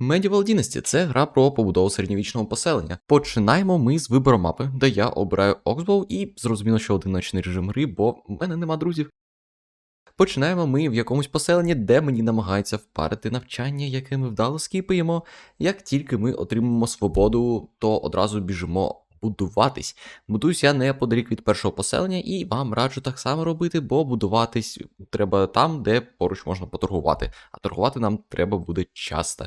Medieval Dynasty – це гра про побудову середньовічного поселення. Починаємо ми з вибору мапи, де я обираю Oxbow і зрозуміло, що одиночний режим гри, бо в мене нема друзів. Починаємо ми в якомусь поселенні, де мені намагаються впарити навчання, яке ми вдало скіпаємо. Як тільки ми отримаємо свободу, то одразу біжимо будуватись. Будуюсь я неподалік від першого поселення, і вам раджу так само робити, бо будуватись треба там, де поруч можна поторгувати, а торгувати нам треба буде часто.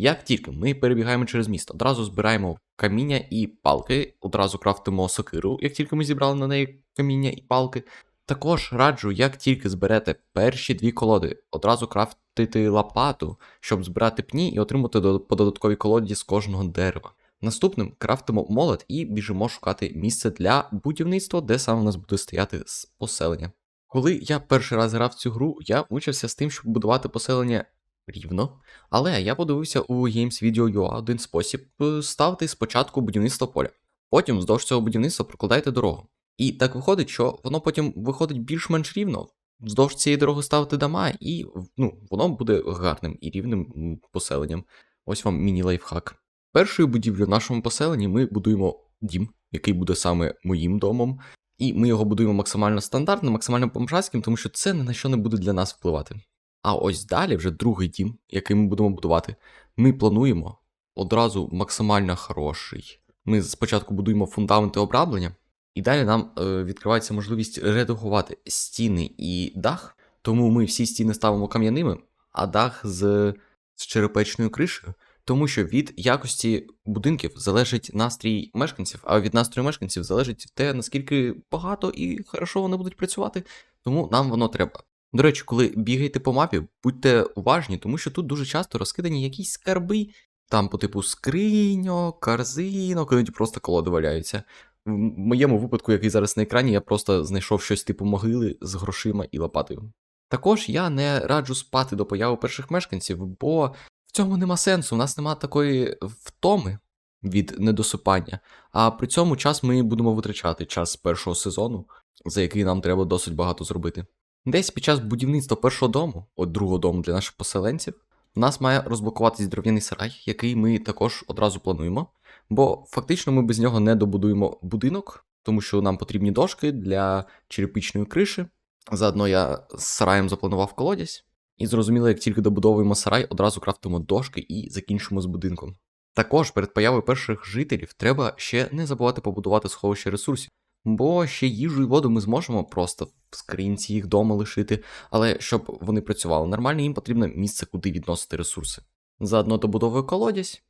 Як тільки ми перебігаємо через місто, одразу збираємо каміння і палки, одразу крафтимо сокиру, як тільки ми зібрали на неї каміння і палки. Також раджу, як тільки зберете перші дві колоди, одразу крафтити лопату, щоб збирати пні і отримати по додатковій колоді з кожного дерева. Наступним крафтимо молот і біжимо шукати місце для будівництва, де саме у нас буде стояти поселення. Коли я перший раз грав цю гру, я мучився з тим, щоб будувати поселення рівно, але я подивився у Games Video UA один спосіб е, ставити спочатку будівництво поля. Потім вздовж цього будівництва прокладайте дорогу. І так виходить, що воно потім виходить більш-менш рівно. Вздовж цієї дороги ставити дома, і ну, воно буде гарним і рівним поселенням. Ось вам міні-лайфхак. Першою будівлею в нашому поселенні ми будуємо дім, який буде саме моїм домом. І ми його будуємо максимально стандартним, максимально бомжатським, тому що це ні на що не буде для нас впливати. А ось далі, вже другий дім, який ми будемо будувати, ми плануємо одразу максимально хороший. Ми спочатку будуємо фундаменти обраблення, і далі нам е, відкривається можливість редагувати стіни і дах. Тому ми всі стіни ставимо кам'яними, а дах з, з черепечною кришею. Тому що від якості будинків залежить настрій мешканців, а від настрою мешканців залежить те, наскільки багато і хорошо вони будуть працювати. Тому нам воно треба. До речі, коли бігаєте по мапі, будьте уважні, тому що тут дуже часто розкидані якісь скарби, там по типу скриньок, корзинок, іноді просто колоди валяються. В моєму випадку, який зараз на екрані, я просто знайшов щось типу могили з грошима і лопатою. Також я не раджу спати до появи перших мешканців, бо в цьому нема сенсу. У нас нема такої втоми від недосипання. А при цьому час ми будемо витрачати час першого сезону, за який нам треба досить багато зробити. Десь під час будівництва першого дому, от другого дому для наших поселенців, у нас має розблокуватись дерев'яний сарай, який ми також одразу плануємо. Бо фактично ми без нього не добудуємо будинок, тому що нам потрібні дошки для черепичної криші. Заодно я з сараєм запланував колодязь. І зрозуміло, як тільки добудовуємо сарай, одразу крафтимо дошки і закінчимо з будинком. Також перед появою перших жителів треба ще не забувати побудувати сховище ресурсів, бо ще їжу і воду ми зможемо просто в скринці їх дома лишити, але щоб вони працювали нормально, їм потрібно місце, куди відносити ресурси. Заодно добудовую колодязь,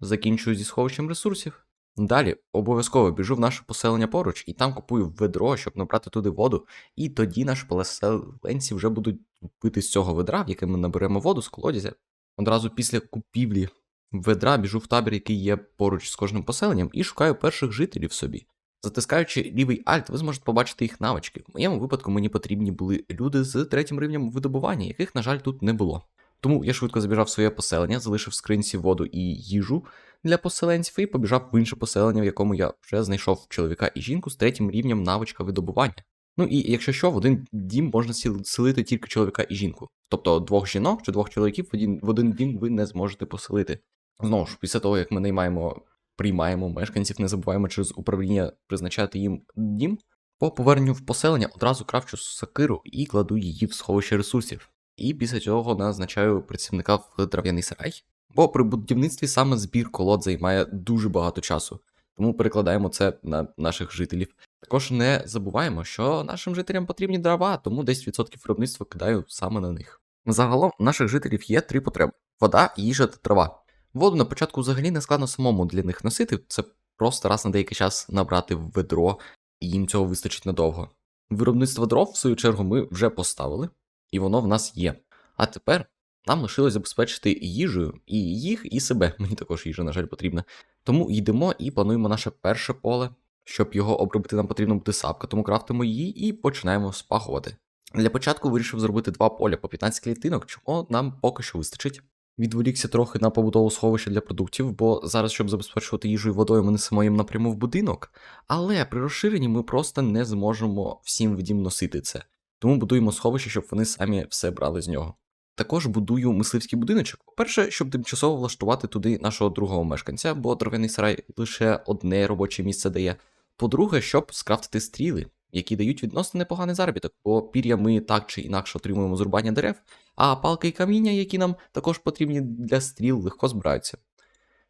закінчую зі сховищем ресурсів. Далі обов'язково біжу в наше поселення поруч і там купую ведро, щоб набрати туди воду, і тоді наші поселенці вже будуть пити з цього ведра, в яке ми наберемо воду з колодязя. Одразу після купівлі ведра біжу в табір, який є поруч з кожним поселенням, і шукаю перших жителів собі. Затискаючи лівий альт, ви зможете побачити їх навички. В моєму випадку мені потрібні були люди з третім рівнем видобування, яких, на жаль, тут не було. Тому я швидко забіжав своє поселення, залишив в скринці воду і їжу для поселенців і побіжав в інше поселення, в якому я вже знайшов чоловіка і жінку з третім рівнем навичка видобування. Ну і якщо що, в один дім можна селити тільки чоловіка і жінку. Тобто двох жінок чи двох чоловіків в один, в один дім ви не зможете поселити. Знову ж, після того, як ми наймаємо, приймаємо мешканців, не забуваємо через управління призначати їм дім. По поверненню в поселення одразу кравчу сокиру і кладу її в сховище ресурсів. І після цього назначаю працівника в трав'яний сарай. Бо при будівництві саме збір колод займає дуже багато часу, тому перекладаємо це на наших жителів. Також не забуваємо, що нашим жителям потрібні дрова, тому 10% виробництва кидаю саме на них. Загалом наших жителів є три потреби: вода, їжа та трава. Воду на початку взагалі не складно самому для них носити, це просто раз на деякий час набрати в ведро, і їм цього вистачить надовго. Виробництво дров, в свою чергу, ми вже поставили, і воно в нас є. А тепер нам лишилось забезпечити їжею і їх, і себе. Мені також їжа, на жаль, потрібна. Тому йдемо і плануємо наше перше поле. Щоб його обробити, нам потрібно буде сапка, тому крафтимо її і починаємо спахувати. Для початку вирішив зробити два поля по 15 клітинок, чого нам поки що вистачить. Відволікся трохи на побудову сховища для продуктів, бо зараз, щоб забезпечувати їжу і водою, ми несемо їм напряму в будинок. Але при розширенні ми просто не зможемо всім в дім носити це. Тому будуємо сховище, щоб вони самі все брали з нього. Також будую мисливський будиночок. По-перше, щоб тимчасово влаштувати туди нашого другого мешканця, бо дров'яний сарай лише одне робоче місце дає. По-друге, щоб скрафтити стріли, які дають відносно непоганий заробіток, бо пір'я ми так чи інакше отримуємо з рубання дерев, а палки і каміння, які нам також потрібні для стріл, легко збираються.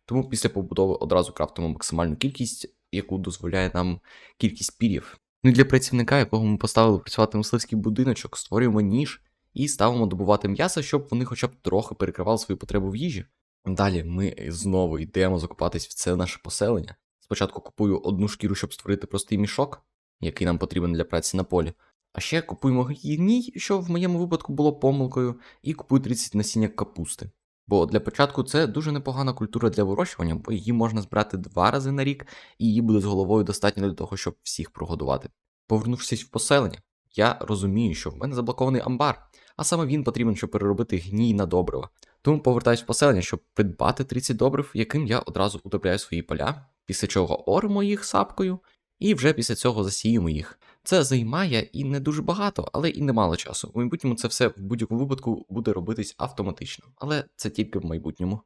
Тому після побудови одразу крафтимо максимальну кількість, яку дозволяє нам кількість пір'їв. Ну і для працівника, якого ми поставили працювати мисливський будиночок, створюємо ніж і ставимо добувати м'ясо, щоб вони хоча б трохи перекривали свою потребу в їжі. Далі ми знову йдемо закопатись в це наше поселення. Спочатку купую одну шкіру, щоб створити простий мішок, який нам потрібен для праці на полі. А ще купуємо гній, що в моєму випадку було помилкою, і купую 30 насіння капусти. Бо для початку це дуже непогана культура для вирощування, бо її можна збирати два рази на рік, і її буде з головою достатньо для того, щоб всіх прогодувати. Повернувшись в поселення, я розумію, що в мене заблокований амбар, а саме він потрібен, щоб переробити гній на добрива. Тому повертаюсь в поселення, щоб придбати 30 добрив, яким я одразу утепляю свої поля, після чого оримо їх сапкою, і вже після цього засіємо їх. Це займає і не дуже багато, але і немало часу. У майбутньому це все в будь-якому випадку буде робитись автоматично, але це тільки в майбутньому.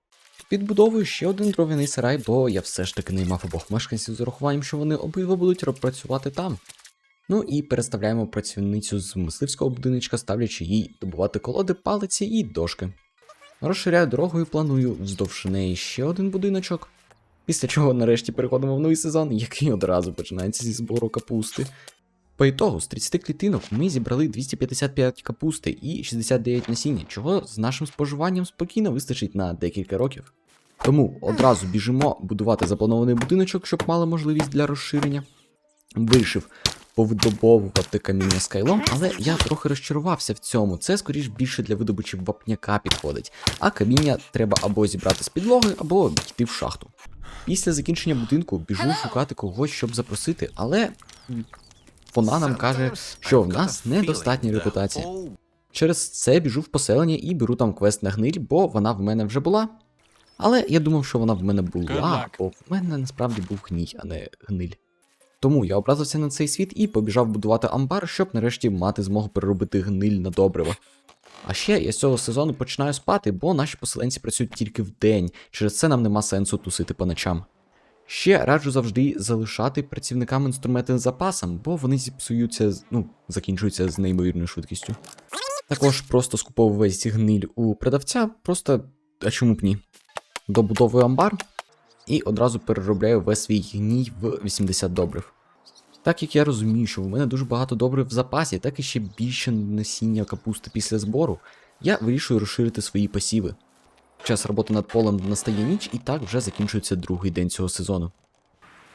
Підбудовую ще один дров'яний сарай, бо я все ж таки наймав обох мешканців з урахуванням, що вони обидва будуть працювати там. Ну і переставляємо працівницю з мисливського будиночка, ставлячи їй добувати колоди, палиці і дошки. Розширяю дорогу і планую вздовж неї ще один будиночок. Після чого нарешті переходимо в новий сезон, який одразу починається зі збору капусти. По ітогу, з 30 клітинок ми зібрали 255 капусти і 69 насіння, чого з нашим споживанням спокійно вистачить на декілька років. Тому одразу біжимо будувати запланований будиночок, щоб мали можливість для розширення. Вирішив повидобовувати каміння скайлом, але я трохи розчарувався в цьому. Це скоріш більше для видобичі вапняка підходить, а каміння треба або зібрати з підлоги, або йти в шахту. Після закінчення будинку біжу шукати когось, щоб запросити, але вона нам каже, що в нас недостатня репутація. Через це біжу в поселення і беру там квест на гниль, бо вона в мене вже була. Але я думав, що вона в мене була, бо в мене насправді був гній, а не гниль. Тому я образився на цей світ і побіжав будувати амбар, щоб нарешті мати змогу переробити гниль на добриво. А ще я з цього сезону починаю спати, бо наші поселенці працюють тільки вдень, через це нам нема сенсу тусити по ночам. Ще раджу завжди залишати працівникам інструменти з запасом, бо вони зіпсуються, ну, закінчуються з неймовірною швидкістю. Також просто скуповую весь гниль у продавця, просто а чому б ні? Добудовую амбар і одразу переробляю весь свій гній в 80 добрив. Так як я розумію, що в мене дуже багато добрив в запасі, так і ще більше насіння капусти після збору, я вирішую розширити свої посіви. Час роботи над полем настає ніч, і так вже закінчується другий день цього сезону.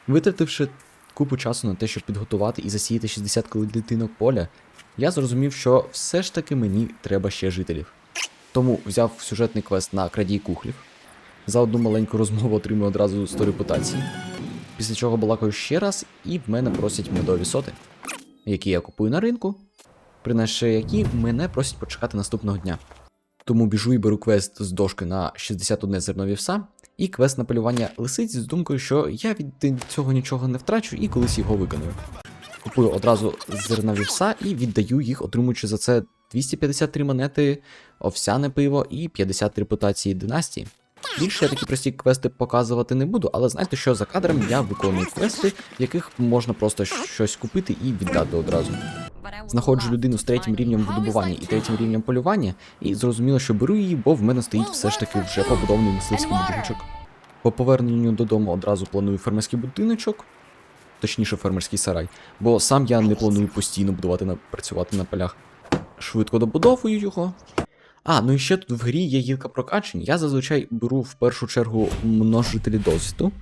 Витративши купу часу на те, щоб підготувати і засіяти 60 клітинок поля, я зрозумів, що все ж таки мені треба ще жителів. Тому взяв сюжетний квест на крадій кухлів. За одну маленьку розмову отримую одразу 100 репутацій. Після чого балакаю ще раз, і в мене просять медові соти, які я купую на ринку, принесши які мене просять почекати наступного дня. Тому біжу і беру квест з дошки на 61 зерно вівса, і квест на полювання лисиць з думкою, що я від цього нічого не втрачу і колись його виконую. Купую одразу зерна вівса і віддаю їх, отримуючи за це 253 монети, овсяне пиво і 50 репутації династії. Більше я такі прості квести показувати не буду, але знайте, що за кадром я виконую квести, в яких можна просто щось купити і віддати одразу. Знаходжу людину з третім рівнем видобування і третім рівнем полювання, і зрозуміло, що беру її, бо в мене стоїть все ж таки вже побудований мисливський будиночок. По поверненню додому одразу планую фермерський будиночок, точніше фермерський сарай, бо сам я не планую постійно будувати на працювати на полях. Швидко добудовую його. А, ну і ще тут в грі є гілка прокачень. Я зазвичай беру в першу чергу множителі досвіду,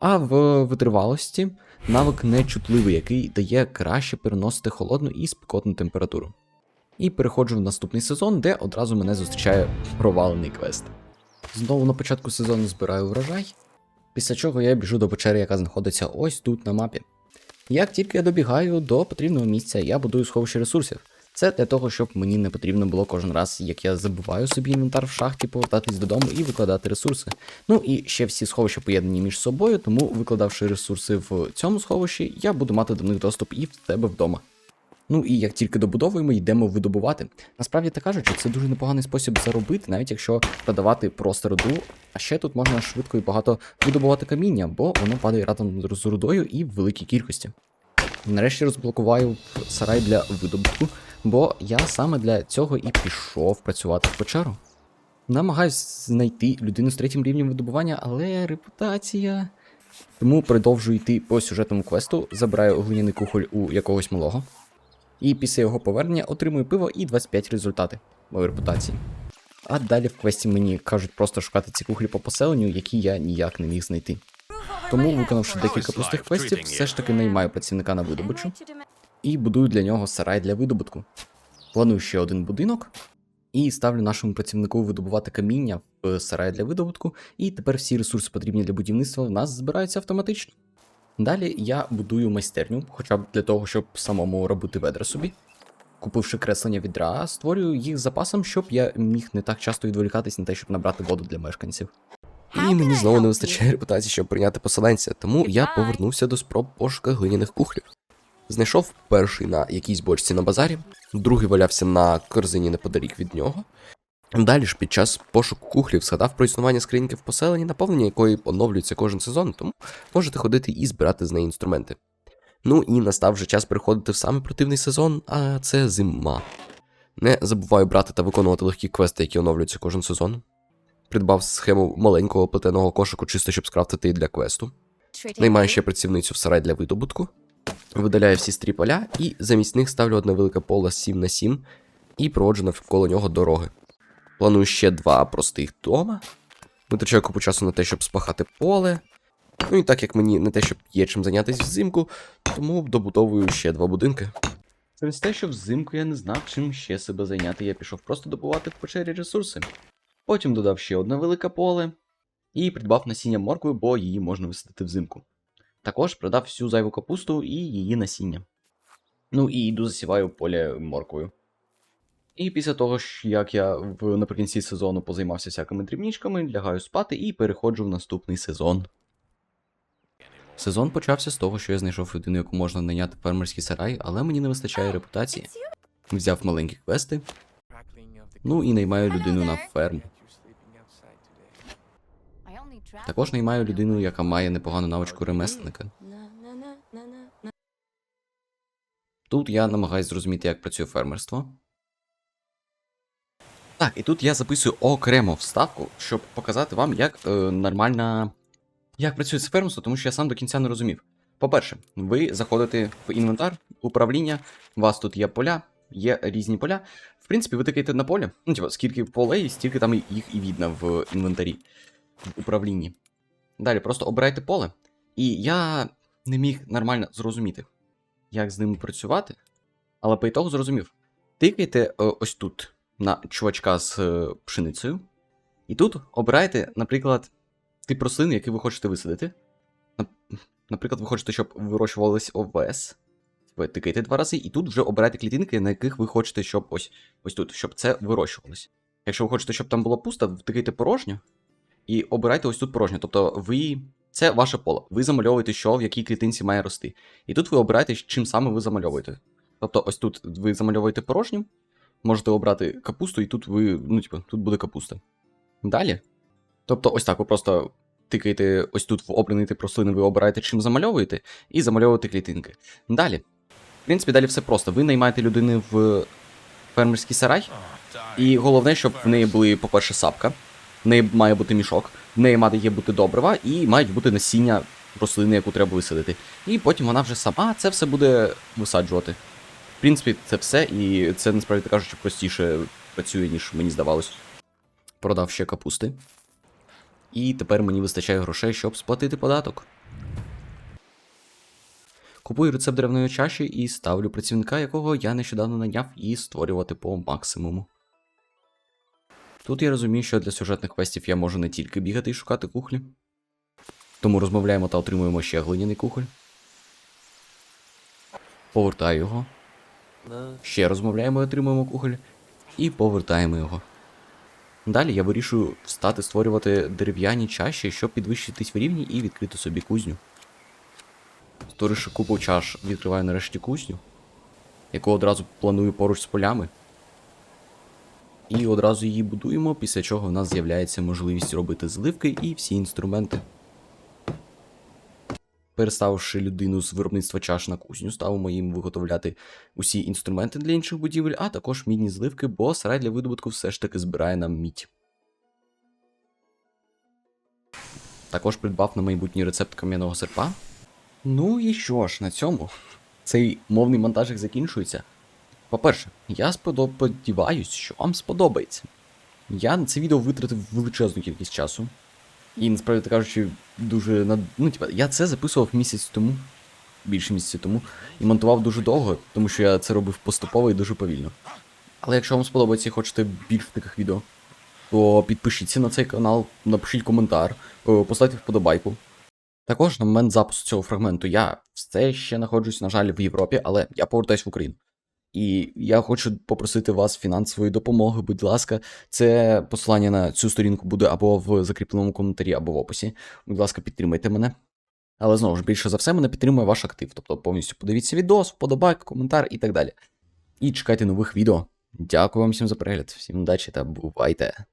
а в витривалості навик нечутливий, який дає краще переносити холодну і спекотну температуру. І переходжу в наступний сезон, де одразу мене зустрічає провалений квест. Знову на початку сезону збираю врожай, після чого я біжу до печери, яка знаходиться ось тут на мапі. Як тільки я добігаю до потрібного місця, я будую сховище ресурсів. Це для того, щоб мені не потрібно було кожен раз, як я забуваю собі інвентар в шахті, повертатись додому і викладати ресурси. Ну і ще всі сховища поєднані між собою, тому викладавши ресурси в цьому сховищі, я буду мати до них доступ і в тебе вдома. Ну і як тільки добудовуємо, йдемо видобувати. Насправді так кажучи, це дуже непоганий спосіб заробити, навіть якщо продавати просто руду. А ще тут можна швидко і багато видобувати каміння, бо воно падає разом з рудою і в великій кількості. Нарешті розблокуваю сарай для видобутку, бо я саме для цього і пішов працювати в печеру. Намагаюсь знайти людину з третім рівнем видобування, але репутація. Тому продовжую йти по сюжетному квесту, забираю глиняний кухоль у якогось малого. І після його повернення отримую пиво і 25 результати моєї репутації. А далі в квесті мені кажуть просто шукати ці кухлі по поселенню, які я ніяк не міг знайти. Тому, виконавши декілька простих квестів, все ж таки наймаю працівника на видобичу і будую для нього сарай для видобутку. Планую ще один будинок і ставлю нашому працівнику видобувати каміння в сарай для видобутку, і тепер всі ресурси потрібні для будівництва в нас збираються автоматично. Далі я будую майстерню, хоча б для того, щоб самому робити ведра собі. Купивши креслення відра, створюю їх з запасом, щоб я міг не так часто відволікатись на те, щоб набрати воду для мешканців. І мені знову не вистачає репутації, щоб прийняти поселенця, тому я повернувся до спроб пошука глиняних кухлів. Знайшов перший на якійсь бочці на базарі, другий валявся на корзині неподалік від нього. Далі ж під час пошуку кухлів згадав про існування скриньки в поселенні, наповнення якої оновлюється кожен сезон, тому можете ходити і збирати з неї інструменти. Ну і настав вже час переходити в самий противний сезон, а це зима. Не забуваю брати та виконувати легкі квести, які оновлюються кожен сезон. Придбав схему маленького плетеного кошику, чисто щоб скрафтити її для квесту. Наймаю ще працівницю в сарай для видобутку. Видаляю всі стрі поля і замість них ставлю одне велике поле 7 на 7 і проводжу навколо нього дороги. Планую ще два простих дома. Витрачаю купу часу на те, щоб спахати поле. Ну і так як мені не те, щоб є чим зайнятися взимку, тому добудовую ще два будинки. Через те, що взимку я не знав, чим ще себе зайняти, я пішов просто добувати в печері ресурси. Потім додав ще одне велике поле і придбав насіння моркви, бо її можна висадити взимку. Також продав всю зайву капусту і її насіння. Ну і йду засіваю поле морквою. І після того, як я наприкінці сезону позаймався всякими дрібничками, лягаю спати і переходжу в наступний сезон. Сезон почався з того, що я знайшов людину, яку можна найняти фермерський сарай, але мені не вистачає репутації. Взяв маленькі квести, ну і наймаю людину на ферму. Також наймаю людину, яка має непогану навичку ремесленника. Тут я намагаюсь зрозуміти, як працює фермерство. Так, і тут я записую окремо вставку, щоб показати вам, як е, нормально. Як працює це фермерство, тому що я сам до кінця не розумів. По-перше, ви заходите в інвентар, управління, у вас тут є поля, є різні поля. В принципі, ви тикаєте на поле. Ну, типу, скільки полей, стільки там їх і видно в інвентарі, управлінні. Далі просто обирайте поле. І я не міг нормально зрозуміти, як з ним працювати. Але по ітогу зрозумів. Тикайте е, ось тут на чувачка з е, пшеницею. І тут обирайте, наприклад, тип рослин, який ви хочете висадити. Наприклад, ви хочете, щоб вирощувались овес. Ви тикаєте два рази, і тут вже обирайте клітинки, на яких ви хочете, щоб ось ось тут, щоб це вирощувалось. Якщо ви хочете, щоб там було пусто, втикайте порожньо і обирайте ось тут порожньо. Тобто ви. Це ваше поле. Ви замальовуєте, що в якій клітинці має рости. І тут ви обираєте, чим саме ви замальовуєте. Тобто, ось тут ви замальовуєте порожнім, можете обрати капусту, і тут ви. Ну, типу, тут буде капуста. Далі. Тобто, ось так, ви просто тикаєте ось тут в обраний тип рослини, ви обираєте, чим замальовуєте, і замальовуєте клітинки. Далі. В принципі, далі все просто. Ви наймаєте людини в фермерський сарай, і головне, щоб в неї були, по-перше, сапка, в неї має бути мішок, в неї має бути добрива, і мають бути насіння рослини, яку треба висадити. І потім вона вже сама це все буде висаджувати. В принципі, це все, і це насправді кажучи простіше працює, ніж мені здавалось. Продав ще капусти. І тепер мені вистачає грошей, щоб сплатити податок. Купую рецепт деревної чаші і ставлю працівника, якого я нещодавно наняв, і створювати по максимуму. Тут я розумію, що для сюжетних квестів я можу не тільки бігати і шукати кухлі. Тому розмовляємо та отримуємо ще глиняний кухоль. Повертаю його. Ще розмовляємо і отримуємо кухоль. І повертаємо його. Далі я вирішую встати створювати дерев'яні чаші, щоб підвищитись в рівні і відкрити собі кузню. Створивши купу чаш, відкриваю нарешті кузню. яку одразу планую поруч з полями. І одразу її будуємо, після чого в нас з'являється можливість робити зливки і всі інструменти. Переставивши людину з виробництва чаш на кузню, ставимо їм виготовляти усі інструменти для інших будівель, а також мідні зливки, бо сарай для видобутку все ж таки збирає нам мідь. Також придбав на майбутній рецепт кам'яного серпа. Ну і що ж, на цьому цей мовний монтажик закінчується. По-перше, я сподіваюсь, що вам сподобається. Я на це відео витратив величезну кількість часу. І насправді кажучи, дуже над... Ну, типа, я це записував місяць тому, більше місяця тому, і монтував дуже довго, тому що я це робив поступово і дуже повільно. Але якщо вам сподобається і хочете більше таких відео, то підпишіться на цей канал, напишіть коментар, е, поставте вподобайку. Також на момент запису цього фрагменту я все ще знаходжусь, на жаль, в Європі, але я повертаюсь в Україну. І я хочу попросити вас фінансової допомоги, будь ласка, це посилання на цю сторінку буде або в закріпленому коментарі, або в описі. Будь ласка, підтримайте мене. Але знову ж більше за все мене підтримує ваш актив. Тобто повністю подивіться відос, вподобайк, коментар і так далі. І чекайте нових відео. Дякую вам всім за перегляд, всім удачі та бувайте!